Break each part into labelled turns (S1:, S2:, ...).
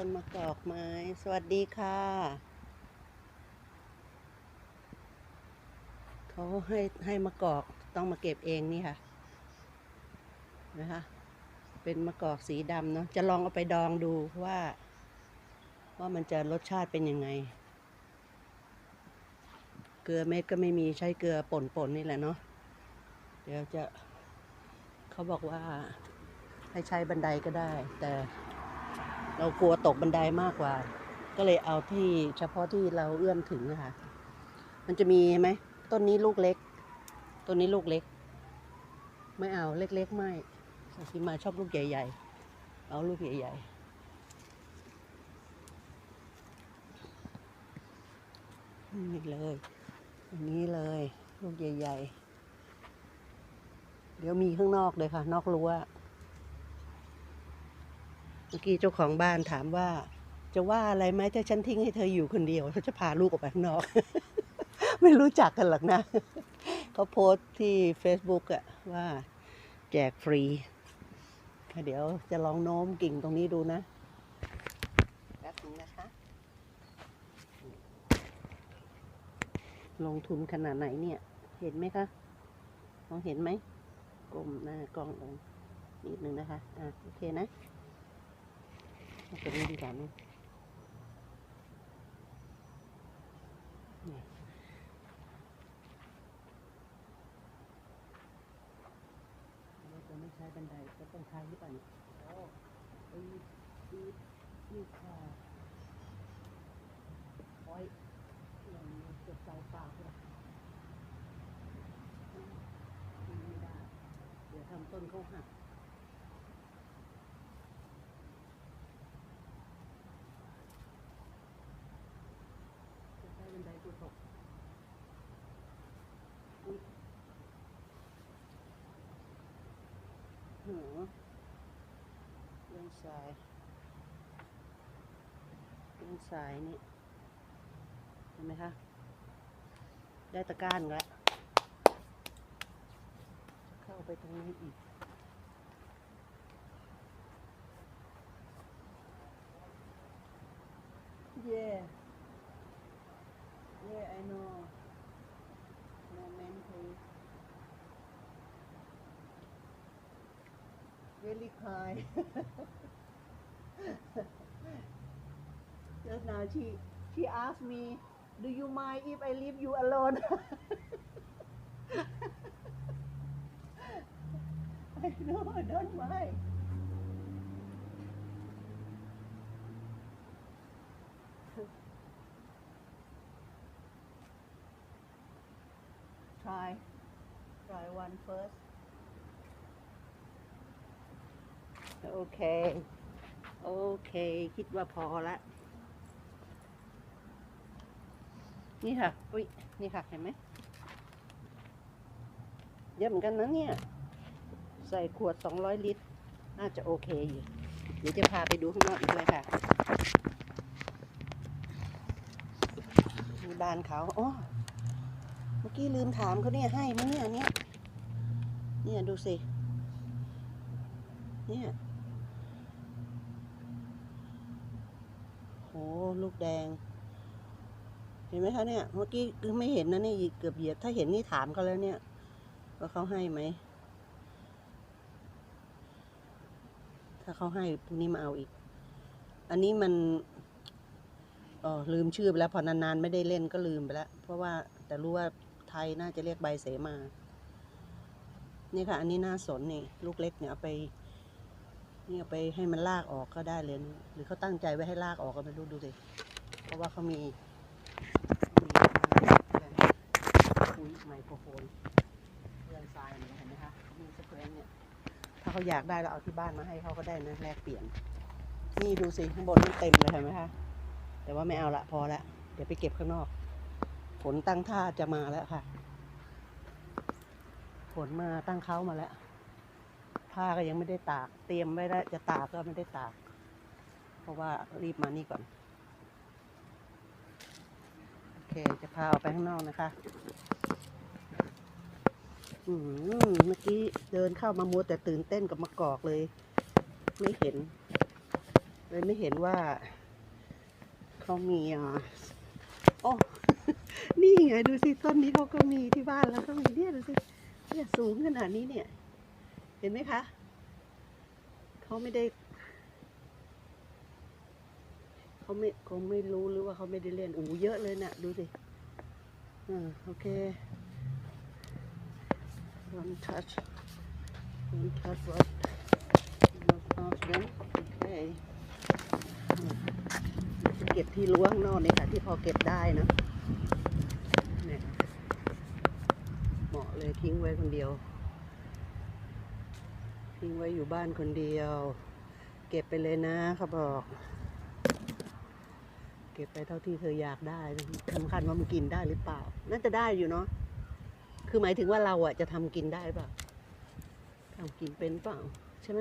S1: ต้นมะกอกไม้ สวัสดีค่ะ เขาให้ให้มะกอกต้องมาเก็บเองนี่ค่ะ นะคะ เป็นมะกอกสีดำเนาะ จะลองเอาไปดองดูว่า ว่ามันจะรสชาติเป็นยังไง เกลือเม็ดก็ไม่มีใช้เกลือป่นๆนี่แหละเนาะ เดี๋ยวจะ เขาบอกว่าให้ใช้บันไดก็ได้ แต่ เรากลัวตกบันไดมากกว่า ก็เลยเอาที่เฉพาะที่เราเอื้อมถึงนะคะมันจะมีไหมต้นนี้ลูกเล็ก ต้นนี้ลูกเล็ก ไม่เอาเล็กๆไม่ที่มาชอบลูกใหญ่ ๆ เอาลูกใหญ่ๆนี่เลยอันนี้เลยลูกใหญ่ ๆ เดี๋ยวมีข้างนอกเลยค่ะ นอกรั้ว มื่อกี้เจ้าของบ้านถามว่า จะว่าอะไรไหมถ้าฉันทิ้งให้เธออยู่คนเดียวเขาจะพาลูกออกไปข้างนอก ไม่รู้จักกันหรอกนะเขาโพสต์ที่ Facebook อะว่า แจกฟรี เดี๋ยวจะลองโน้มกิ่งตรงนี้ดูนะแป๊บนึงนะคะ ลงทุนขนาดไหนเนี่ย เห็นไหมคะมองเห็นไหมก้มหน้ากล้องลงนิดนึงนะคะ อะ โอเคนะ เอาตัวนี้ดีกว่านี่นี่เราจะไม่ใช้บันไดก็ต้องใช้หรือเปล่นโอ้ปีดปีดปีดค่ะโอ้ยอย่างนี้เจ็บใจปากเลยไม่ได้ เดี๋ยวทำต้นเขาหัก จะใช้บันไดกูตกอุ๊ยหือเรื่องสายเรื่องสายนี่เห็นไหมคะ ได้ตะก้านแล้ว เข้าไปตรงนี้อีก Yeah. Yeah, I know. Moment, please. Really kind. Just now she she asked me, "Do you mind if I leave you alone?" I know, I don't mind. try, try one first. Okay. โอเค คิดว่าพอละ นี่ค่ะ อุ้ย นี่ค่ะ เห็นไหม เยอะเหมือนกันนะเนี่ย ใส่ขวด 200 ลิตร น่าจะโอเคอยู่ เดี๋ยวจะพาไปดูข้างนอกอีกด้วยค่ะมีบ้านเขาอ๋อเมื่อกี้ลืมถามเขาเนี่ยให้ไหมเนี่ยเนี่ย เนี่ยดูสิ เนี่ย โห ลูกแดง เห็นไหมคะเนี่ย เมื่อกี้คือไม่เห็นนะนี่เกือบเหยียบ ถ้าเห็นนี่ถามเขาแล้วเนี่ย ว่าเขาให้ไหม ถ้าเขาให้พรุ่งนี้มาเอาอีก อันนี้มันอ๋อลืมชื่อไปแล้ว พอนานๆ ไม่ได้เล่นก็ลืมไปแล้ว เพราะว่าแต่รู้ว่าไทยน่าจะเรียกใบเสมา นี่ค่ะ อันนี้น่าสนนี่ ลูกเล็กเนี่ยเอาไป นี่เอาไปให้มันลากออกก็ได้เลยนหรือเขาตั้งใจไว้ให้ลากออกก็ไม่รู้ดูสิเพราะว่าเขามีมีไมโครโฟนเรื่องทรายเนี่ยเห็นไหมคะมีสเปรย์เนี่ยถ้าเขาอยากได้เราเอาที่บ้านมาให้เขาก็ได้นะแลกเปลี่ยนนี่ดูสิข้างบนมันเต็มเลยเห็นไหมคะแต่ว่าไม่เอาละพอละเดี๋ยวไปเก็บข้างนอกฝนตั้งท่าจะมาแล้วค่ะฝนมาตั้งเขามาแล้ว ผ้าก็ยังไม่ได้ตาก เตรียมไว้แล้วจะตากก็ไม่ได้ตาก เพราะว่ารีบมานี่ก่อน โอเค จะพาออกไปข้างนอกนะคะ อืมเมื่อกี้เดินเข้ามามัวแต่ตื่นเต้นกับมะกอกเลย ไม่เห็น เลยไม่เห็นว่าเขามีอะโอ้นี่ไงดูสิต้นนี้เขาก็มีที่บ้านแล้วก็มีเนี่ยดูสิเนี่ยสูงขนาดนี้เนี่ย ห็นไหมคะเขาไม่ได้เขาไม่คงไม่รู้หรือว่าเขาไม่ได้เล่นโอ้โหเยอะเลยน่ะ ดูสิอ่าโอเค one touch one touch what not touch them okay อืมเก็บที่รั้วข้างนอกนี่ค่ะที่พอเก็บได้นะเนี่ยเหมาะเลยทิ้งไว้คนเดียว ทิ้งไว้อยู่บ้านคนเดียว เก็บไปเลยนะเขาบอก เก็บไปเท่าที่เธออยากได้สำคัญว่ามันกินได้หรือเปล่า น่าจะได้อยู่เนาะคือหมายถึงว่าเราอะจะทำกินได้เปล่าทำกินเป็นเปล่าใช่ไหม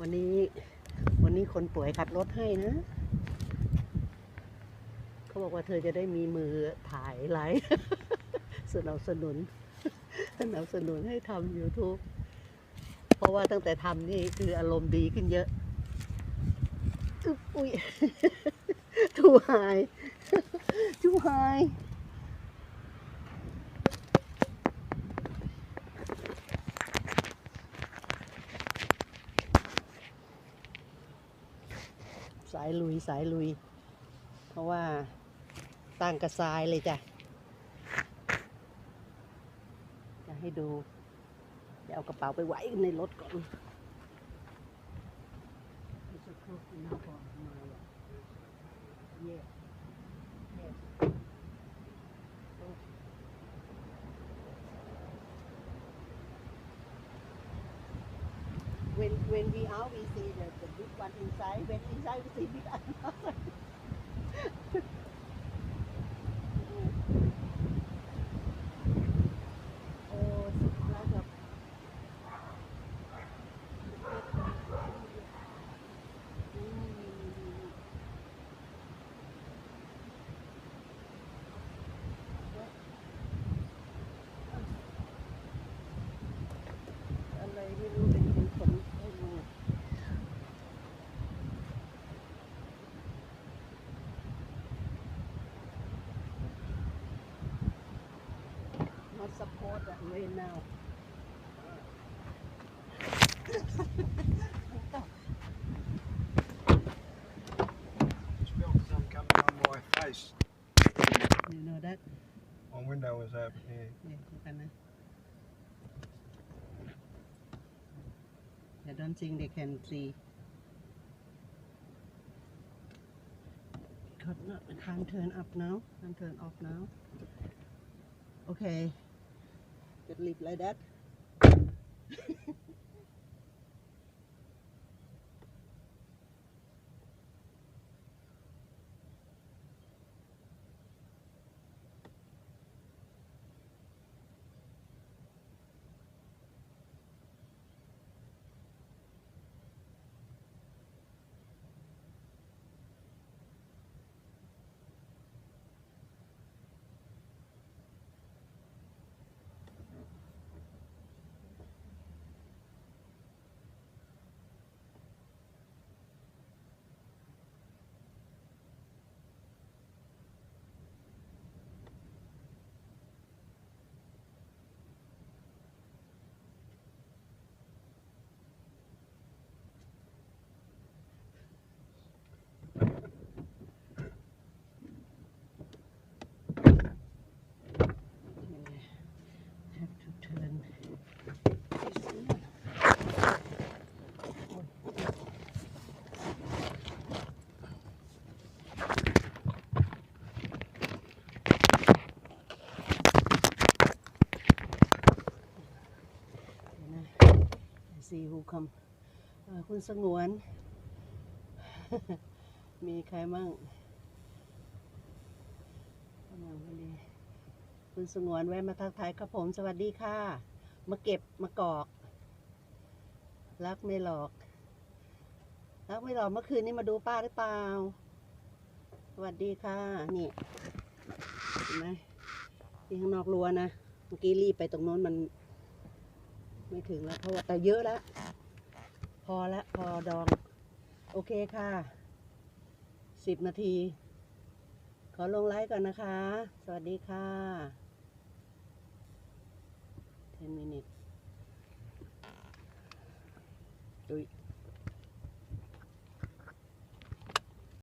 S1: วันนี้วันนี้คนป่วยขับรถให้นะ เขาบอกว่าเธอจะได้มีมือถ่ายไลฟ์สนับสนุน สนับสนุนให้ทำ YouTube เพราะว่าตั้งแต่ทำนี่คืออารมณ์ดีขึ้นเยอะอุ๊บอุ้ยทูหายทูหายสายลุยสายลุย เพราะว่าตั้งกระทรายเลยจ้ะ ดู เดี๋ยวเอากระเป๋าไปไว้ในรถก่อนไม่สักครู่หน้าก่อนมาอ่ะเย่เย่ When when we out we see the the big one inside when inside we see big one away now.
S2: Just felt something coming on my face.
S1: You know that?
S2: My window was open, here.
S1: Yeah, look at that. I don't think they can see. God, not I can't turn up now. I can't turn off now. Okay could live like that. see who come เอ่อคุณสงวน มีใครมั่งกำลังพอดีคุณสงวนแวะมาทักทายครับผม สวัสดีค่ะ มาเก็บมากอก รักไม่หลอก รักไม่หลอกเมื่อคืนนี้มาดูป้าหรือเปล่า สวัสดีค่ะ นี่เห็นไหมที่ข้างนอกรั้วนะ เมื่อกี้รีบไปตรงโน้นมัน ไม่ถึงแล้วเพราะว่าแต่เยอะแล้ว พอละพอดอง โอเคค่ะสิบนาที ขอลงไลฟ์ก่อนนะคะ สวัสดีค่ะ 10 minutes ดุย